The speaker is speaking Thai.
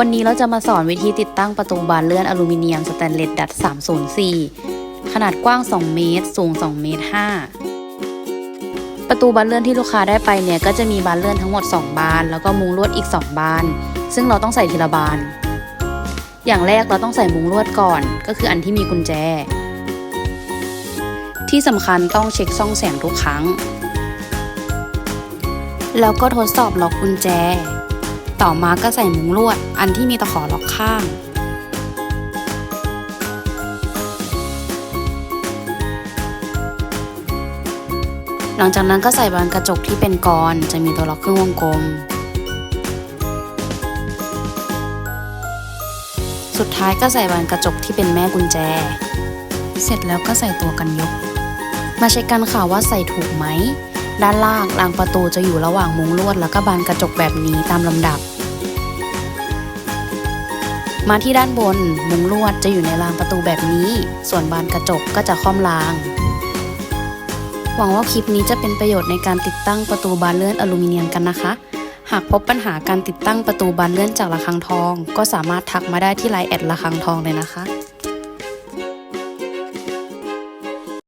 วันนี้เราจะมาสอนวิธีติดตั้งประตูบานเลื่อนอลูมิเนียมสแตนเลสดัด 304 ขนาดกว้าง 2 เมตร สูง 2 เมตร 5 ประตูบานเลื่อนที่ลูกค้าได้ไปเนี่ยก็จะมีบานเลื่อนทั้งหมด 2 บาน แล้วก็มุงลวดอีก 2 บาน ซึ่งเราต้องใส่ทีละบาน อย่างแรกเราต้องใส่มุงลวดก่อน ก็คืออันที่มีกุญแจ ที่สำคัญต้องเช็คซ่องแสงทุกครั้ง แล้วก็ทดสอบล็อกกุญแจ ต่อมาก็ใส่มุ้งลวด อันที่มีตะขอล็อกข้าง หลังจากนั้นก็ใส่บานกระจกที่เป็นกรจะมีตัวล็อกครึ่งวงกลม สุดท้ายก็ใส่บานกระจกที่เป็นแม่กุญแจ เสร็จแล้วก็ใส่ตัวกันยก มาเช็คกันค่ะว่าใส่ถูกไหมด้านล่างรางประตูจะอยู่ระหว่างมุ้งลวด แล้วก็บานกระจกแบบนี้ตามลำดับ มาที่ด้านบนมุ้งลวดจะอยู่ในรางประตูแบบนี้ ส่วนบานกระจกก็จะค่อมราง หวังว่าคลิปนี้จะเป็นประโยชน์ในการติดตั้งประตูบานเลื่อนอลูมิเนียมกันนะคะ หากพบปัญหาการติดตั้งประตูบานเลื่อนจากระฆังทอง ก็สามารถทักมาได้ที่ไลน์แอดระฆังทองเลยนะคะ